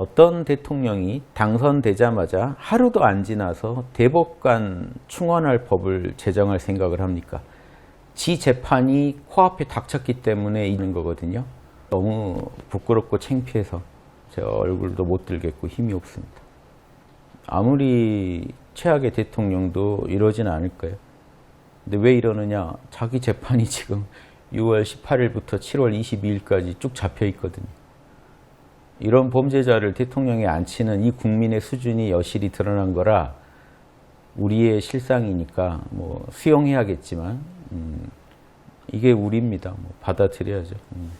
어떤 대통령이 당선되자마자 하루도 안 지나서 대법관 충원할 법을 제정할 생각을 합니까? 지 재판이 코앞에 닥쳤기 때문에 있는 거거든요. 너무 부끄럽고 창피해서 제가 얼굴도 못 들겠고 힘이 없습니다. 아무리 최악의 대통령도 이러진 않을 거예요. 근데 왜 이러느냐? 자기 재판이 지금 6월 18일부터 7월 22일까지 쭉 잡혀 있거든요. 이런 범죄자를 대통령에 앉히는 이 국민의 수준이 여실히 드러난 거라 우리의 실상이니까 뭐 수용해야겠지만 음, 이게 우리입니다. 뭐 받아들여야죠. 음.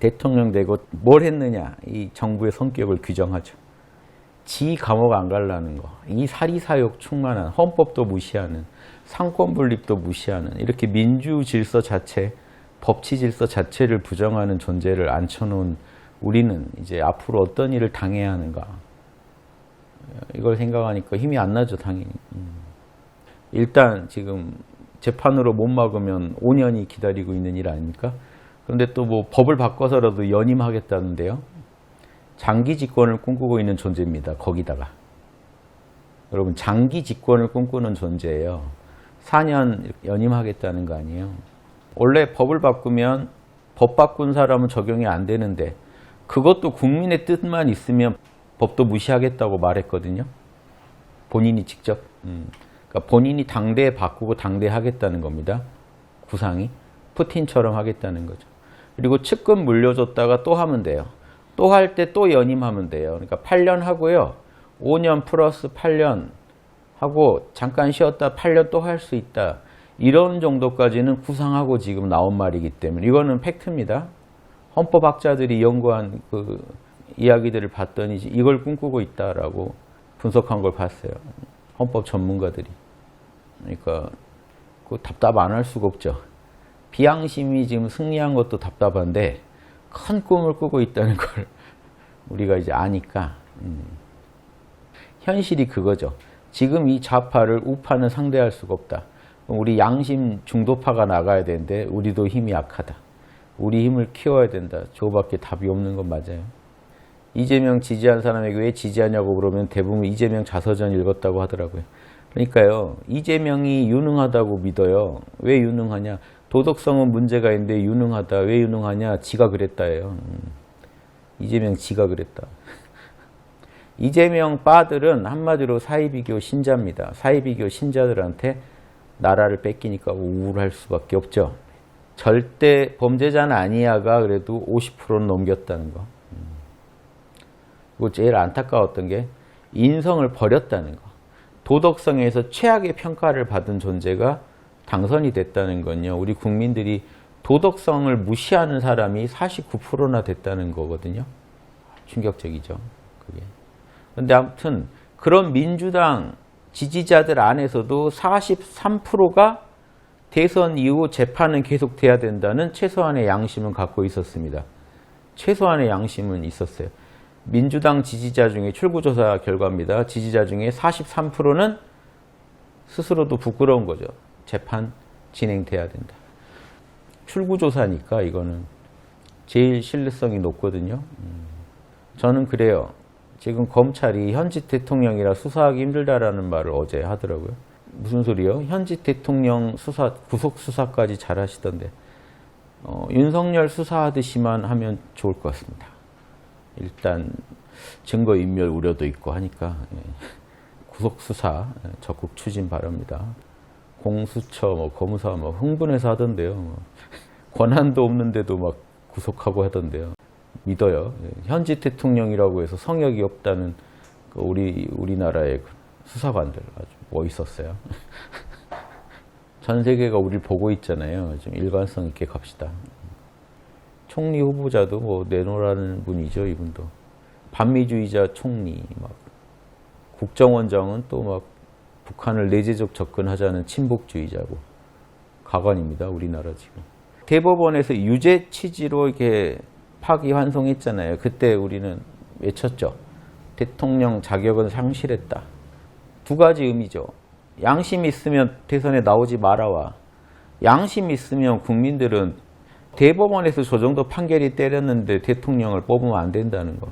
대통령 되고 뭘 했느냐 이 정부의 성격을 규정하죠. 지 감옥 안 갈라는 거, 이 사리사욕 충만한 헌법도 무시하는 상권 분립도 무시하는 이렇게 민주 질서 자체, 법치 질서 자체를 부정하는 존재를 앉혀놓은 우리는 이제 앞으로 어떤 일을 당해야 하는가 이걸 생각하니까 힘이 안 나죠 당연히. 음. 일단 지금 재판으로 못 막으면 5년이 기다리고 있는 일 아닙니까? 그런데 또 뭐 법을 바꿔서라도 연임하겠다는데요. 장기 집권을 꿈꾸고 있는 존재입니다. 거기다가. 여러분 장기 집권을 꿈꾸는 존재예요. 4년 연임하겠다는 거 아니에요. 원래 법을 바꾸면 법 바꾼 사람은 적용이 안 되는데 그것도 국민의 뜻만 있으면 법도 무시하겠다고 말했거든요. 본인이 직접. 음. 그러니까 본인이 당대에 바꾸고 당대 하겠다는 겁니다. 구상이. 푸틴처럼 하겠다는 거죠. 그리고 측근 물려줬다가 또 하면 돼요. 또 할 때 또 연임하면 돼요. 그러니까 8년 하고요. 5년 플러스 8년 하고 잠깐 쉬었다 8년 또 할 수 있다. 이런 정도까지는 구상하고 지금 나온 말이기 때문에 이거는 팩트입니다. 헌법학자들이 연구한 그 이야기들을 봤더니 이걸 꿈꾸고 있다라고 분석한 걸 봤어요. 헌법 전문가들이. 그러니까 그 답답 안 할 수가 없죠. 비양심이 지금 승리한 것도 답답한데 큰 꿈을 꾸고 있다는 걸 우리가 이제 아니까 음. 현실이 그거죠. 지금 이 좌파를 우파는 상대할 수가 없다. 우리 양심 중도파가 나가야 되는데 우리도 힘이 약하다. 우리 힘을 키워야 된다. 저거밖에 답이 없는 건 맞아요. 이재명 지지한 사람에게 왜 지지하냐고 그러면 대부분 이재명 자서전 읽었다고 하더라고요. 그러니까요. 이재명이 유능하다고 믿어요. 왜 유능하냐? 도덕성은 문제가 있는데 유능하다. 왜 유능하냐? 지가 그랬다예요. 음. 이재명 지가 그랬다. 이재명 빠들은 한마디로 사이비교 신자입니다. 사이비교 신자들한테 나라를 뺏기니까 우울할 수밖에 없죠. 절대 범죄자는 아니야가 그래도 50%는 넘겼다는 거. 그리고 제일 안타까웠던 게 인성을 버렸다는 거. 도덕성에서 최악의 평가를 받은 존재가 당선이 됐다는 건요. 우리 국민들이 도덕성을 무시하는 사람이 49%나 됐다는 거거든요. 충격적이죠. 그게. 근데 아무튼 그런 민주당 지지자들 안에서도 43%가 대선 이후 재판은 계속돼야 된다는 최소한의 양심은 갖고 있었습니다. 최소한의 양심은 있었어요. 민주당 지지자 중에 출구조사 결과입니다. 지지자 중에 43%는 스스로도 부끄러운 거죠. 재판 진행돼야 된다. 출구조사니까 이거는 제일 신뢰성이 높거든요. 음. 저는 그래요. 지금 검찰이 현직 대통령이라 수사하기 힘들다라는 말을 어제 하더라고요. 무슨 소리요? 현직 대통령 수사, 구속 수사까지 잘 하시던데, 어, 윤석열 수사하듯이만 하면 좋을 것 같습니다. 일단, 증거인멸 우려도 있고 하니까, 예. 구속 수사 적극 추진 바랍니다. 공수처, 뭐, 검사, 뭐, 흥분해서 하던데요. 뭐. 권한도 없는데도 막 구속하고 하던데요. 믿어요. 예. 현직 대통령이라고 해서 성역이 없다는 그 우리, 우리나라의 그 수사관들 아주 멋있었어요. 전 세계가 우리를 보고 있잖아요. 좀 일관성 있게 갑시다. 총리 후보자도 뭐 내놓으라는 분이죠, 이분도. 반미주의자 총리, 막 국정원장은 또 막 북한을 내재적 접근하자는 친북주의자고 가관입니다, 우리나라 지금. 대법원에서 유죄 취지로 이렇게 파기 환송했잖아요. 그때 우리는 외쳤죠. 대통령 자격은 상실했다. 두 가지 의미죠. 양심 있으면 대선에 나오지 말아와. 양심 있으면 국민들은 대법원에서 저 정도 판결이 때렸는데 대통령을 뽑으면 안 된다는 거.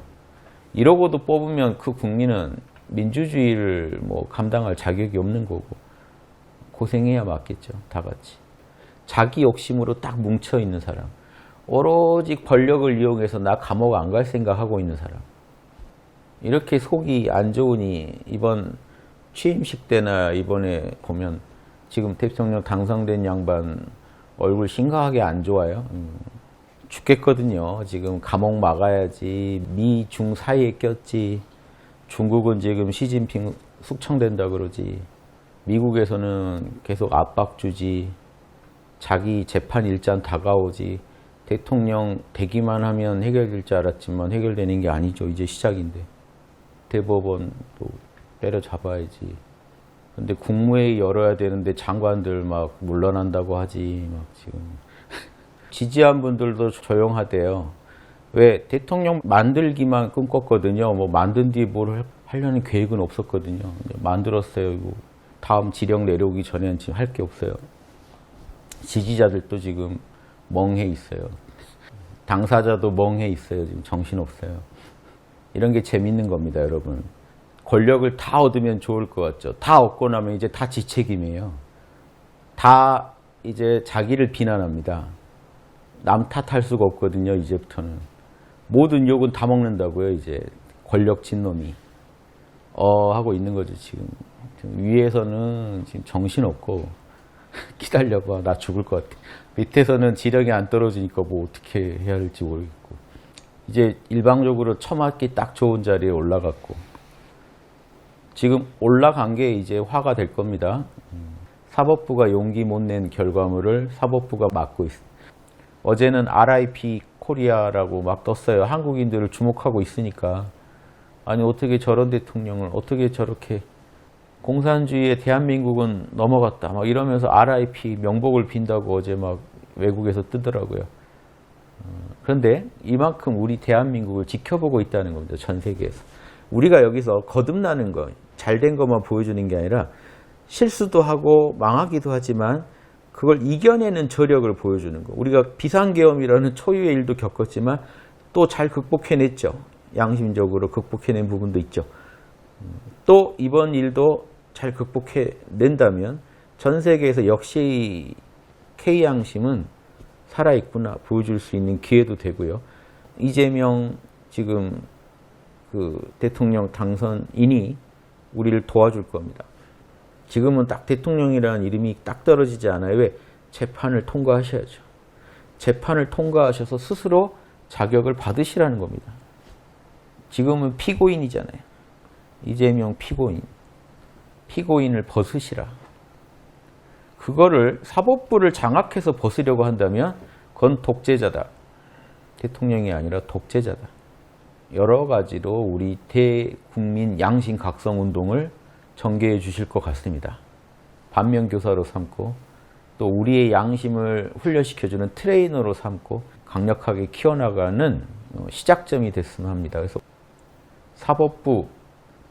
이러고도 뽑으면 그 국민은 민주주의를 뭐 감당할 자격이 없는 거고 고생해야 맞겠죠. 다 같이. 자기 욕심으로 딱 뭉쳐 있는 사람. 오로지 권력을 이용해서 나 감옥 안 갈 생각하고 있는 사람. 이렇게 속이 안 좋으니 이번 취임식 때나 이번에 보면 지금 대통령 당선된 양반 얼굴 심각하게 안 좋아요. 음, 죽겠거든요. 지금 감옥 막아야지. 미, 중 사이에 꼈지. 중국은 지금 시진핑 숙청된다 그러지. 미국에서는 계속 압박 주지. 자기 재판 일잔 다가오지. 대통령 되기만 하면 해결될 줄 알았지만 해결되는 게 아니죠. 이제 시작인데. 대법원도 때려잡아야지. 근데 국무회의 열어야 되는데 장관들 막 물러난다고 하지. 막 지금. 지지한 분들도 조용하대요. 왜 대통령 만들기만 꿈꿨거든요. 뭐 만든 뒤에 뭘 하려는 계획은 없었거든요. 만들었어요. 이거 다음 지령 내려오기 전에는 지금 할 게 없어요. 지지자들도 지금 멍해 있어요. 당사자도 멍해 있어요. 지금 정신 없어요. 이런 게 재밌는 겁니다, 여러분. 권력을 다 얻으면 좋을 것 같죠. 다 얻고 나면 이제 다 지 책임이에요. 다 이제 자기를 비난합니다. 남 탓할 수가 없거든요, 이제부터는. 모든 욕은 다 먹는다고요, 이제. 권력 진 놈이. 어, 하고 있는 거죠, 지금. 지금 위에서는 지금 정신없고, 기다려봐, 나 죽을 것 같아. 밑에서는 지력이 안 떨어지니까 뭐 어떻게 해야 할지 모르겠고. 이제 일방적으로 처맞기 딱 좋은 자리에 올라갔고. 지금 올라간 게 이제 화가 될 겁니다. 사법부가 용기 못 낸 결과물을 사법부가 맡고 있습니다. 어제는 RIP 코리아라고 막 떴어요. 한국인들을 주목하고 있으니까. 아니, 어떻게 저런 대통령을, 어떻게 저렇게 공산주의의 대한민국은 넘어갔다. 막 이러면서 RIP 명복을 빈다고 어제 막 외국에서 뜨더라고요. 어, 그런데 이만큼 우리 대한민국을 지켜보고 있다는 겁니다. 전 세계에서. 우리가 여기서 거듭나는 거, 잘된 것만 보여주는 게 아니라 실수도 하고 망하기도 하지만 그걸 이겨내는 저력을 보여주는 거. 우리가 비상계엄이라는 초유의 일도 겪었지만 또 잘 극복해냈죠. 양심적으로 극복해낸 부분도 있죠. 또 이번 일도 잘 극복해낸다면 전 세계에서 역시 K양심은 살아있구나 보여줄 수 있는 기회도 되고요. 이재명 지금 그 대통령 당선인이 우리를 도와줄 겁니다. 지금은 딱 대통령이라는 이름이 딱 떨어지지 않아요. 왜? 재판을 통과하셔야죠. 재판을 통과하셔서 스스로 자격을 받으시라는 겁니다. 지금은 피고인이잖아요. 이재명 피고인. 피고인을 벗으시라. 그거를 사법부를 장악해서 벗으려고 한다면 그건 독재자다. 대통령이 아니라 독재자다. 여러 가지로 우리 대국민 양심 각성 운동을 전개해 주실 것 같습니다. 반면 교사로 삼고 또 우리의 양심을 훈련시켜주는 트레이너로 삼고 강력하게 키워나가는 어, 시작점이 됐으면 합니다. 그래서 사법부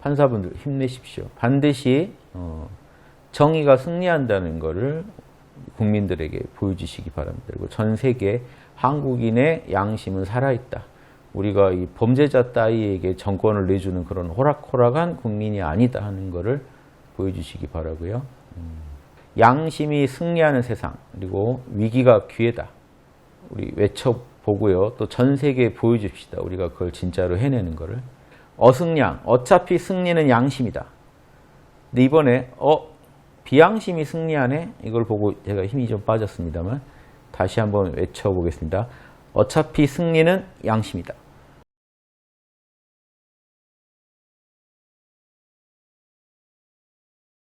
판사분들 힘내십시오. 반드시 어, 정의가 승리한다는 것을 국민들에게 보여주시기 바랍니다. 그리고 전 세계 한국인의 양심은 살아있다. 우리가 이 범죄자 따위에게 정권을 내주는 그런 호락호락한 국민이 아니다 하는 것을 보여주시기 바라고요. 음, 양심이 승리하는 세상 그리고 위기가 기회다. 우리 외쳐보고요. 또 전 세계에 보여줍시다. 우리가 그걸 진짜로 해내는 것을. 어승양, 어차피 승리는 양심이다. 근데 이번에 어 비양심이 승리하네? 이걸 보고 제가 힘이 좀 빠졌습니다만 다시 한번 외쳐보겠습니다. 어차피 승리는 양심이다.